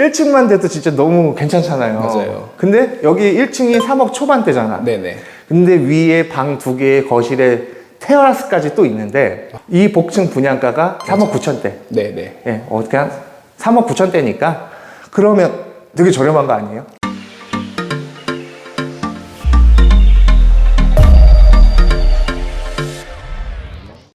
1층만 돼도 진짜 너무 괜찮잖아요. 맞아요. 근데 여기 1층이 3억 초반대잖아. 네네. 근데 위에 방 두 개, 거실에 테라스까지 또 있는데 이 복층 분양가가 3억 9천대. 네네. 예, 어, 그냥 3억 9천대니까 그러면 되게 저렴한 거 아니에요?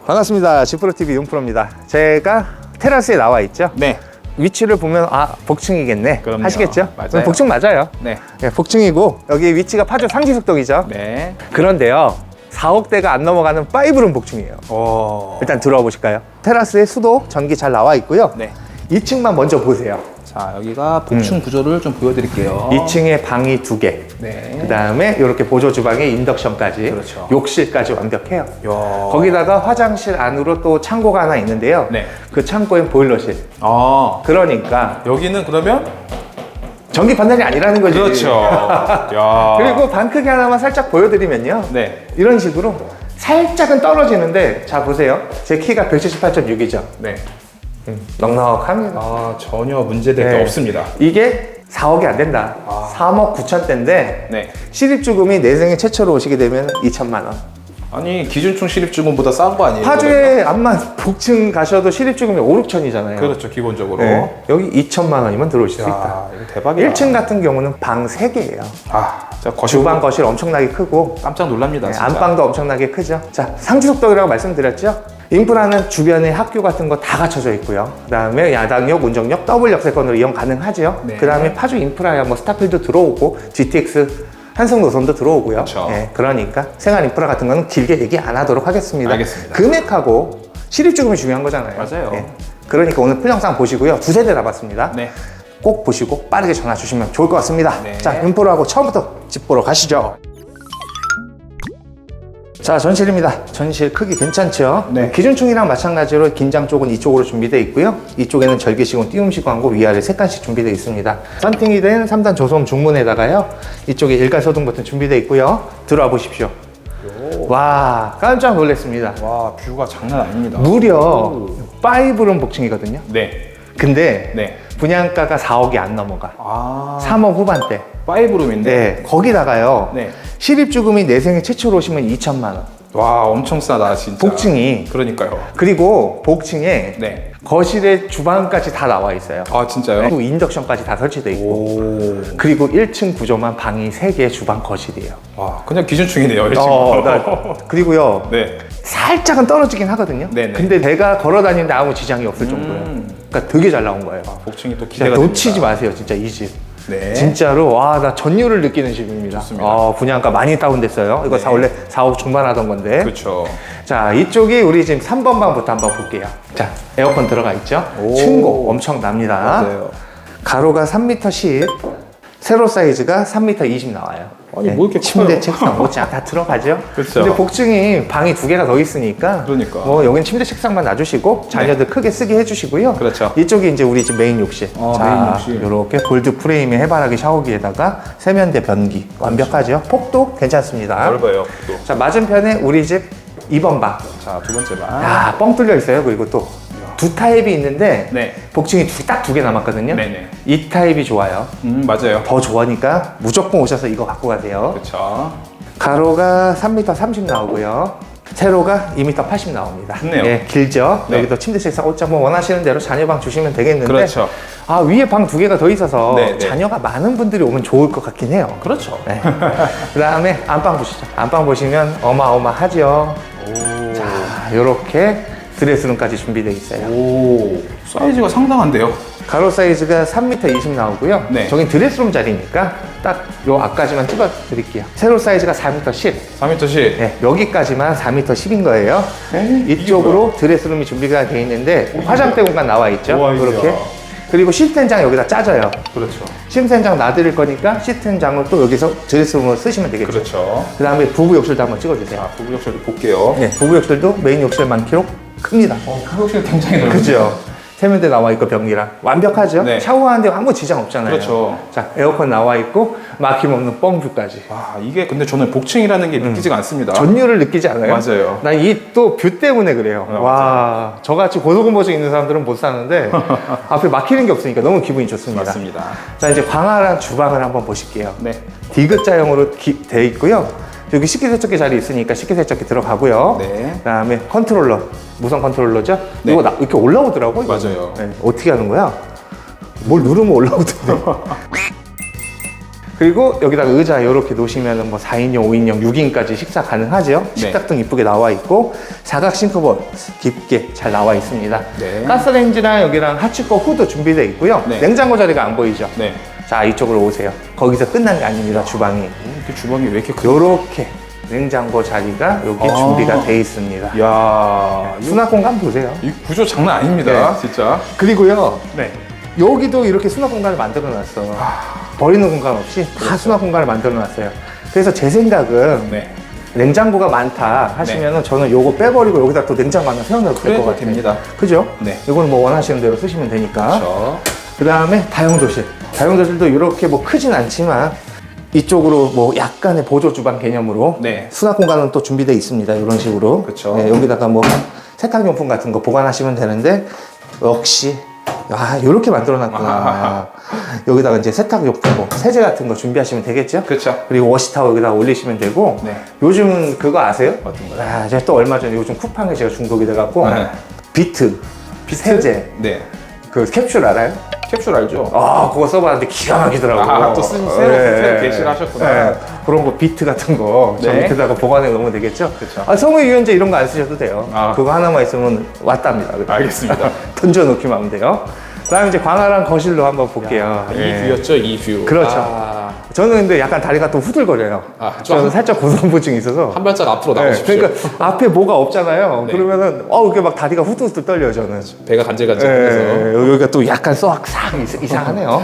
반갑습니다. 지프로TV 용프로입니다. 제가 테라스에 나와 있죠? 네. 위치를 보면 아 복층이겠네 그럼요. 하시겠죠? 맞아요. 복층 맞아요. 네. 예, 복층이고 여기 위치가 파주 상지숙덕이죠. 네. 그런데요 4억대가 안 넘어가는 5룸 복층이에요. 오. 일단 들어와 보실까요? 테라스에 수도, 전기 잘 나와 있고요. 네. 2층만 먼저 보세요. 자, 여기가 복층 구조를 좀 보여드릴게요. 2층에 방이 두 개. 네. 그 다음에 이렇게 보조 주방에 인덕션까지, 그렇죠. 욕실까지 완벽해요. 야. 거기다가 화장실 안으로 또 창고가 하나 있는데요. 네. 그 창고엔 보일러실. 아. 그러니까 여기는 그러면? 전기 판넬이 아니라는 거지. 그렇죠. 야. 그리고 방 크기 하나만 살짝 보여드리면요. 네. 이런 식으로 살짝은 떨어지는데 자 보세요. 제 키가 178.6이죠. 네. 넉넉합니다. 아, 전혀 문제될 네. 게 없습니다. 이게 4억이 안 된다. 아. 3억 9천대인데 네. 실입주금이 내 생에 최초로 오시게 되면 2천만 원. 아니, 기준총 실입주금보다 싼 거 아니에요? 파주에 암만 복층 가셔도 실입주금이 5, 6천이잖아요. 그렇죠, 기본적으로. 네. 여기 2천만 원이면 들어오실 수 있다. 이거 대박이야. 1층 같은 경우는 방 3개예요. 아, 자, 거실 주방, 거실 엄청나게 크고 깜짝 놀랍니다. 네, 진짜. 안방도 엄청나게 크죠. 자, 상지속덕이라고 말씀드렸죠. 인프라는 주변에 학교 같은 거 다 갖춰져 있고요. 그다음에 야당역, 운정역, 더블 역세권으로 이용 가능하죠. 네. 그다음에 파주 인프라야 뭐 스타필드 들어오고 GTX 한성 노선도 들어오고요. 그렇죠. 예, 그러니까 생활 인프라 같은 거는 길게 얘기 안 하도록 하겠습니다. 알겠습니다. 금액하고 실입주금이 중요한 거잖아요. 예. 맞아요. 그러니까 오늘 풀 영상 보시고요. 두세 대 남았습니다. 네. 꼭 보시고 빠르게 전화 주시면 좋을 것 같습니다. 네. 자, 인프로하고 처음부터 집 보러 가시죠. 자, 전실입니다. 전실 크기 괜찮죠? 네. 기준층이랑 마찬가지로 긴장 쪽은 이쪽으로 준비되어 있고요. 이쪽에는 절개식은 띄움식광고 위아래 세 칸씩 준비되어 있습니다. 선팅이 된 3단 조성 중문에다가요. 이쪽에 일괄 소등 버튼 준비되어 있고요. 들어와 보십시오. 와, 깜짝 놀랐습니다. 와, 뷰가 장난 아닙니다. 무려 5룸 복층이거든요. 네. 근데 네. 분양가가 4억이 안 넘어가. 아, 3억 후반대. 파이브룸인데. 네, 거기다가요. 네. 실입주금이 내 생에 최초로 오시면 2천만 원. 와, 엄청 싸다, 진짜. 복층이. 그러니까요. 그리고 복층에 네. 거실에 주방까지 다 나와 있어요. 아, 진짜요? 그리고 인덕션까지 다 설치돼 있고. 오. 그리고 1층 구조만 방이 3개, 주방 거실이에요. 와, 그냥 기준충이네요, 지금. 어, 나- 그리고요. 네. 살짝은 떨어지긴 하거든요. 네네. 근데 내가 걸어 다니는데 아무 지장이 없을 정도예요. 음. 그러니까 되게 잘 나온 거예요. 복층이 또 기대가 놓치지 됩니다. 마세요, 진짜 이 집. 네. 진짜로 와 나 전율을 느끼는 집입니다. 좋습니다. 어, 분양가 많이 다운됐어요. 이거 네. 다 원래 4억 중반 하던 건데. 그렇죠. 자 이쪽이 우리 지금 3번 방부터 한번 볼게요. 자 에어컨 들어가 있죠. 오. 층고 엄청 납니다. 맞아요. 가로가 3m 10, 세로 사이즈가 3m 20 나와요. 아니, 뭐 이렇게 침대, 커요? 책상, 옷장 다 들어가죠. 그렇죠. 근데 복층이 방이 두 개가 더 있으니까. 그러니까. 뭐 여긴 침대, 책상만 놔주시고 자녀들 크게 쓰게 해주시고요. 그렇죠. 이쪽이 이제 우리 집 메인 욕실. 어, 메인 욕실. 이렇게 골드 프레임의 해바라기 샤워기에다가 세면대 변기 완벽하죠. 폭도 괜찮습니다. 넓어요, 또. 자 맞은편에 우리 집 2번 방. 자, 두 번째 방. 야, 뻥 뚫려 있어요. 그리고 또 두 타입이 있는데 네. 복층이 딱 두 개 남았거든요. 네네. 이 타입이 좋아요. 음, 맞아요. 더 좋아하니까 무조건 오셔서 이거 갖고 가세요. 그렇죠. 가로가 3m 30 나오고요. 세로가 2m 80 나옵니다. 좋네요. 예, 길죠. 네. 여기도 침대, 책상, 옷장 뭐 원하시는 대로 자녀방 주시면 되겠는데. 그렇죠. 아 위에 방 두 개가 더 있어서 네, 네. 자녀가 많은 분들이 오면 좋을 것 같긴 해요. 그렇죠. 네. 그다음에 안방 보시죠. 안방 보시면 어마어마하죠. 오. 자, 이렇게 드레스룸까지 준비되어 있어요. 오. 사이즈가 상당한데요? 가로 사이즈가 3m 20 나오고요. 네. 저긴 드레스룸 자리니까 딱 요 앞까지만 찍어 드릴게요. 세로 사이즈가 4m 10. 3m씩. 네, 여기까지만 4m 10인 거예요. 에이, 이쪽으로 드레스룸이 준비가 되어 있는데 화장대 공간 나와 있죠. 우와. 이야. 그리고 시트텐장 여기다 짜져요. 그렇죠. 시트텐장 놔드릴 거니까 시트텐장을 또 여기서 드레스룸으로 쓰시면 되겠죠. 그렇죠. 그 다음에 부부 욕실도 한번 찍어주세요. 자, 부부 욕실도 볼게요. 네, 부부 욕실도 메인 욕실만 키로 큽니다. 어, 욕실 굉장히 넓은데요? 그죠? 세면대 나와 있고 변기랑 완벽하죠? 네. 샤워하는데 아무 지장 없잖아요. 그렇죠. 자 에어컨 나와 있고 막힘없는 뻥뷰까지. 와 이게 근데 저는 복층이라는 게 믿기지가 않습니다. 전율을 느끼지 않아요? 맞아요. 난 이 또 뷰 때문에 그래요. 아, 와, 저같이 고소공포증 있는 사람들은 못 사는데 앞에 막히는 게 없으니까 너무 기분이 좋습니다. 맞습니다. 자, 이제 광활한 주방을 한번 보실게요. 네. 디귿자형으로 기- 돼 있고요. 여기 식기세척기 자리 있으니까 식기세척기 들어가고요. 네. 그다음에 컨트롤러, 무선 컨트롤러죠. 네. 이거 나- 이렇게 올라오더라고. 이거. 맞아요. 네, 어떻게 하는 거야? 뭘 누르면 올라오던데. 그리고 여기다가 의자 이렇게 놓으시면 뭐 4인용, 5인용, 6인까지 식사 가능하죠. 네. 식탁등 이쁘게 나와 있고 사각 싱크볼 깊게 잘 나와 있습니다. 네. 가스레인지랑 여기랑 하치거 후드 준비되어 있고요. 네. 냉장고 자리가 안 보이죠? 네. 자 이쪽으로 오세요. 거기서 끝난 게 아닙니다. 주방이 이렇게 주방이 왜 이렇게 크? 요렇게 냉장고 자리가 여기 아. 준비가 돼 있습니다. 야, 이, 수납 공간 보세요. 이 구조 장난 아닙니다. 진짜. 그리고요 네. 여기도 이렇게 수납 공간을 만들어 놨어. 버리는 공간 없이 다 수납 공간을 만들어 놨어요. 그래서 제 생각은 네. 냉장고가 많다 하시면은 저는 요거 빼버리고 여기다 또 냉장고 하나 세워놔도 될 그래도 것 같아요. 됩니다. 그죠? 네. 이거는 뭐 원하시는 대로 쓰시면 되니까. 그렇죠. 그 다음에 다용도실. 다용도실도 이렇게 뭐 크진 않지만 이쪽으로 뭐 약간의 보조 주방 개념으로 네. 수납 공간은 또 준비되어 있습니다. 이런 식으로. 그쵸. 네, 여기다가 뭐 세탁용품 같은 거 보관하시면 되는데 역시 아 이렇게 만들어 놨구나. 여기다가 이제 세탁용품, 뭐 세제 같은 거 준비하시면 되겠죠? 그렇죠. 그리고 워시타워 여기다 올리시면 되고 네. 요즘은 그거 아세요? 어떤 거요? 아, 제가 또 얼마 전에 요즘 쿠팡에 제가 중독이 돼갖고 네. 비트, 세제 네. 그 캡슐 알아요? 캡슐 알죠? 아, 그거 써봤는데 기가 막히더라고요. 아, 또 쓰- 새로- 새로 게시를 하셨구나. 네. 그런 거 비트 같은 거, 저 네. 밑에다가 보관해 놓으면 되겠죠? 그쵸. 아, 성우 유연제 이런 거 안 쓰셔도 돼요. 아. 그거 하나만 있으면 왔답니다. 알겠습니다. 던져 놓기만 하면 돼요. 그 다음에 이제 광활한 거실로 한번 볼게요. 이 예. 뷰였죠, 이 뷰. 그렇죠. 아, 저는 근데 약간 다리가 또 후들거려요. 아, 좀 저는 한- 살짝 고소공포증이 있어서. 한 발짝 앞으로 네, 나오십시오. 그러니까 앞에 뭐가 없잖아요. 네. 그러면은 어 이렇게 막 다리가 후들후들 떨려요 저는. 배가 간질간질해서. 예, 여기가 또 약간 쏙싹 이상하네요.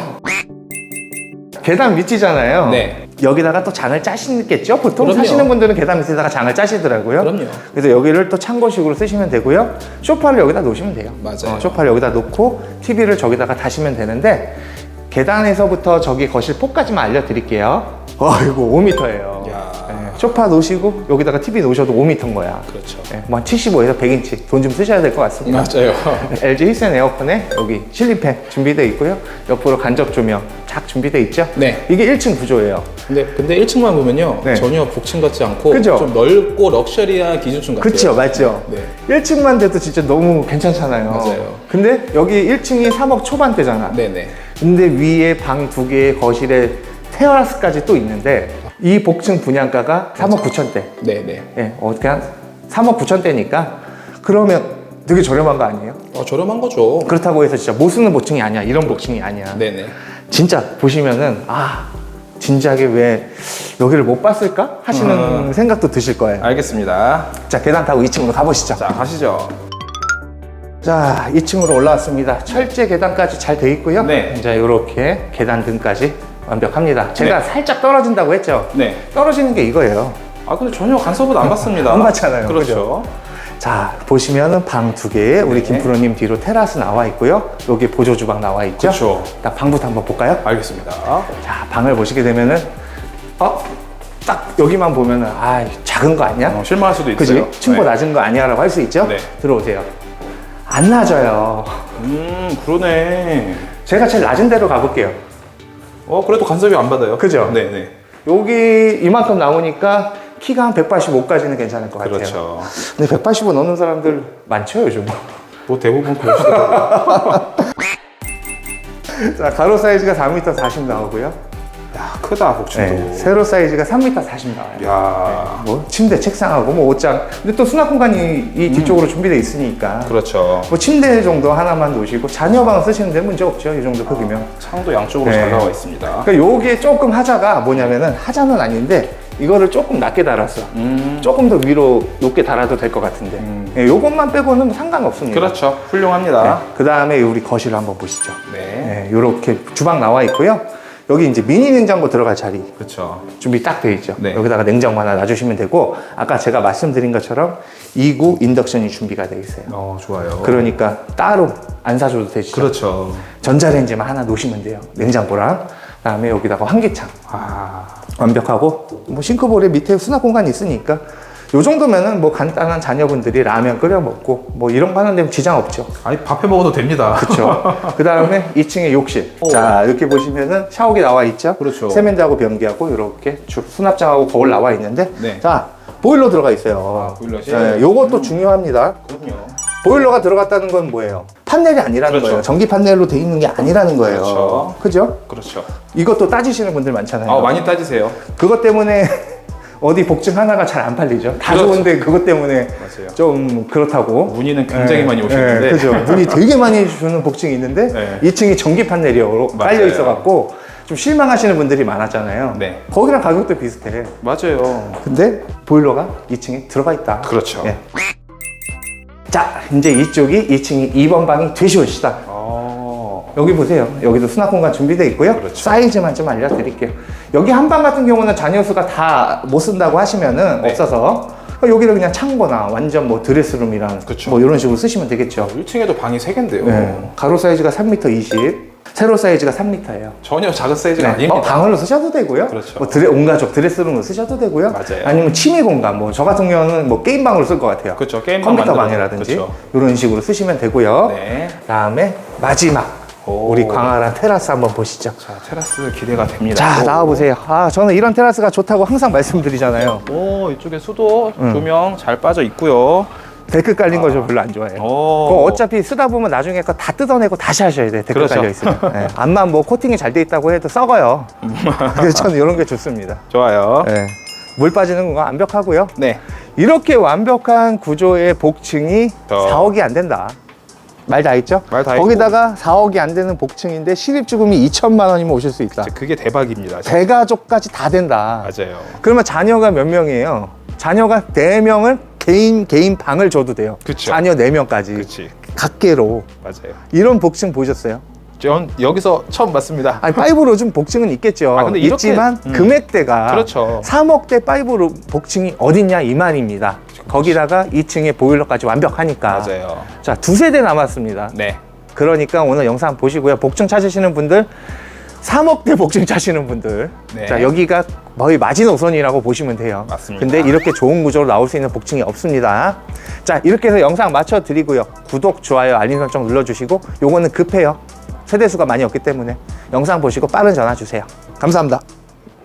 계단 밑이잖아요. 네. 여기다가 또 장을 짜시겠죠? 보통 그럼요. 사시는 분들은 계단 밑에다가 장을 짜시더라고요. 그럼요. 그래서 여기를 또 창고식으로 쓰시면 되고요. 소파를 여기다 놓으시면 돼요. 맞아요. 어, 소파를 여기다 놓고 TV를 저기다가 다시면 되는데 계단에서부터 저기 거실 폭까지만 알려드릴게요. 어, 이거 5m예요. 네, 야. 소파 놓으시고 여기다가 TV 놓으셔도 5m인 거야. 그렇죠. 네, 뭐한 75에서 100인치 돈 좀 쓰셔야 될 것 같습니다. 맞아요. LG 힐센 에어컨에 여기 실리팬 준비되어 있고요. 옆으로 간접 조명 쫙 준비되어 있죠. 네. 이게 1층 구조예요. 근데 근데 1층만 보면요 네. 전혀 복층 같지 않고 그죠? 좀 넓고 럭셔리한 기준층 같아요. 그렇죠, 맞죠. 네. 1층만 돼도 진짜 너무 괜찮잖아요. 맞아요. 근데 여기 1층이 3억 초반대잖아. 네네. 근데 위에 방 두 개, 거실에 테라스까지 또 있는데 이 복층 분양가가 3억 9천대. 네네. 예, 어, 그냥 3억 9천대니까 그러면 되게 저렴한 거 아니에요? 어, 저렴한 거죠. 그렇다고 해서 진짜 못 쓰는 복층이 아니야. 이런 복층이 아니야. 네네. 진짜 보시면은 아 진작에 왜 여기를 못 봤을까 하시는 음. 생각도 드실 거예요. 알겠습니다. 자 계단 타고 2층으로 가보시죠. 자 가시죠. 자 2층으로 올라왔습니다. 철제 계단까지 잘 돼 있고요. 네. 자 이렇게 계단 등까지 완벽합니다. 제가 네. 살짝 떨어진다고 했죠. 네. 떨어지는 게 이거예요. 아 근데 전혀 간섭은 안 받습니다. 안 받잖아요. 그렇죠. 자 보시면은 방 두 개에 우리 네. 김프로님 뒤로 테라스 나와 있고요. 여기 보조 주방 나와 있죠. 그렇죠. 딱 방부터 한번 볼까요? 알겠습니다. 자 방을 보시게 되면은 어? 딱 여기만 보면은 아 작은 거 아니야? 어, 실망할 수도 그지? 있어요. 층고 네. 낮은 거 아니야라고 할 수 있죠? 네. 들어오세요. 안 낮아요. 음 그러네. 제가 제일 낮은 데로 가볼게요. 어 그래도 간섭이 안 받아요. 그죠? 네네. 여기 이만큼 나오니까 키가 한 185까지는 괜찮을 것 같아요. 그렇죠. 근데 185 넘는 사람들 많죠 요즘. 뭐 대부분 그러시더라고요. 자 가로 사이즈가 4m 40 나오고요. 야 크다 복층도. 네, 세로 사이즈가 3m 40 나와요. 야뭐 침대, 책상하고 뭐 옷장. 근데 또 수납 공간이 이 뒤쪽으로 준비되어 있으니까. 그렇죠. 뭐 침대 정도 하나만 놓으시고 자녀 방 쓰시는데 문제 없죠 이 정도 크기면. 창도 양쪽으로 네. 잘 나와 있습니다. 그러니까 요게 조금 하자가 뭐냐면은 하자는 아닌데 이거를 조금 낮게 달았어. 음 조금 더 위로 높게 달아도 될 것 같은데. 예, 요것만 빼고는 뭐 상관없습니다. 그렇죠. 훌륭합니다. 그 다음에 우리 거실 한번 보시죠. 네. 네, 요렇게 주방 나와 있고요. 여기 이제 미니 냉장고 들어갈 자리 그렇죠. 준비 딱 돼 있죠. 네. 여기다가 냉장고 하나 놔주시면 되고 아까 제가 말씀드린 것처럼 2구 인덕션이 준비가 돼 있어요. 어, 좋아요. 그러니까 따로 안 사줘도 되죠. 그렇죠. 전자레인지만 하나 놓으시면 돼요. 냉장고랑 그다음에 여기다가 환기창 아, 완벽하고 뭐 싱크볼에 밑에 수납 공간이 있으니까 요 정도면은 뭐 간단한 자녀분들이 라면 끓여 먹고 뭐 이런 거 하는데 지장 없죠. 아니 밥해 먹어도 됩니다. 그렇죠. 그 다음에 2층에 욕실. 자 이렇게 보시면은 샤워기 나와 있죠. 그렇죠. 세면대하고 변기하고 이렇게 주- 수납장하고 거울 나와 있는데 네. 자 보일러 들어가 있어요. 아, 보일러실? 네, 요것도 중요합니다. 그럼요. 보일러가 들어갔다는 건 뭐예요? 판넬이 아니라는 그렇죠. 거예요. 전기 판넬로 돼 있는 게 아니라는 거예요. 그렇죠. 그죠? 그렇죠. 이것도 따지시는 분들 많잖아요. 아, 많이 따지세요. 그것 때문에 어디 복층 하나가 잘 안 팔리죠. 다 그렇죠. 좋은데 그것 때문에 맞아요. 좀 그렇다고. 문의는 굉장히 네, 많이 오시는데. 네, 그죠. 문의 되게 많이 주는 복층이 있는데 네. 2층이 전기 판넬이 깔려. 있어갖고 좀 실망하시는 분들이 많았잖아요. 네. 거기랑 가격도 비슷해. 맞아요. 근데 보일러가 2층에 들어가 있다. 그렇죠. 예. 자, 이제 이쪽이 2층이 2번 방이 되시옵시다. 어, 여기 보세요. 여기도 수납 공간 준비되어 있고요. 그렇죠. 사이즈만 좀 알려드릴게요. 여기 한 방 같은 경우는 자녀 수가 다 못 쓴다고 하시면은 네. 없어서 여기를 그냥 창고나 완전 뭐 드레스룸이랑 그렇죠. 뭐 이런 식으로 쓰시면 되겠죠. 1층에도 방이 3개인데요. 네. 가로 사이즈가 3m 20, 세로 사이즈가 3m예요. 전혀 작은 사이즈가 아닙니다. 어, 방으로 쓰셔도 되고요. 그렇죠. 뭐 드레, 온 가족 드레스룸으로 쓰셔도 되고요. 맞아요. 아니면 취미 공간, 뭐 저 같은 경우는 뭐 게임 방으로 쓸 것 같아요. 그렇죠. 게임 방 컴퓨터. 방이라든지 그렇죠. 이런 식으로 쓰시면 되고요. 네. 다음에 마지막 오. 우리 광활한 테라스 한번 보시죠. 자, 테라스 기대가 됩니다. 자 오. 나와 보세요. 아 저는 이런 테라스가 좋다고 항상 말씀드리잖아요. 오, 이쪽에 수도 음. 조명 잘 빠져 있고요. 데크 깔린 거저 별로 안 좋아해요. 오. 그거 어차피 쓰다 보면 나중에 거 다 뜯어내고 다시 하셔야 돼. 데크 그렇죠. 깔려 있으면. 네. 암만 뭐 코팅이 잘 돼 있다고 해도 썩어요. 그래서 저는 이런 게 좋습니다. 좋아요. 네. 물 빠지는 건 완벽하고요. 네. 이렇게 완벽한 구조의 복층이 더. 4억이 안 된다. 말다 했죠? 말 다 거기다가 4억이 안 되는 복층인데 실입주금이 2천만 원이면 오실 수 있다. 진짜 그게 대박입니다. 대가족까지 다 된다. 맞아요. 그러면 자녀가 몇 명이에요? 자녀가 4명을 개인 개인 방을 줘도 돼요. 그쵸. 자녀 4명까지 그렇지. 각계로 맞아요. 이런 복층 보셨어요? 전 여기서 처음 봤습니다. 아니 파이브로 좀 복층은 있겠죠. 아, 근데 이렇게- 있지만 음. 금액대가 그렇죠. 3억대 파이브로 복층이 어딨냐 이 말입니다. 거기다가 2층에 보일러까지 완벽하니까. 맞아요. 자, 두 세 대 남았습니다. 네. 그러니까 오늘 영상 보시고요. 복층 찾으시는 분들 3억대 복층 찾으시는 분들 네. 자 여기가 거의 마지노선이라고 보시면 돼요 맞습니다. 근데 이렇게 좋은 구조로 나올 수 있는 복층이 없습니다 자 이렇게 해서 영상 맞춰 드리고요 구독 좋아요 알림 설정 눌러주시고 요거는 급해요 세대수가 많이 없기 때문에 영상 보시고 빠른 전화 주세요 감사합니다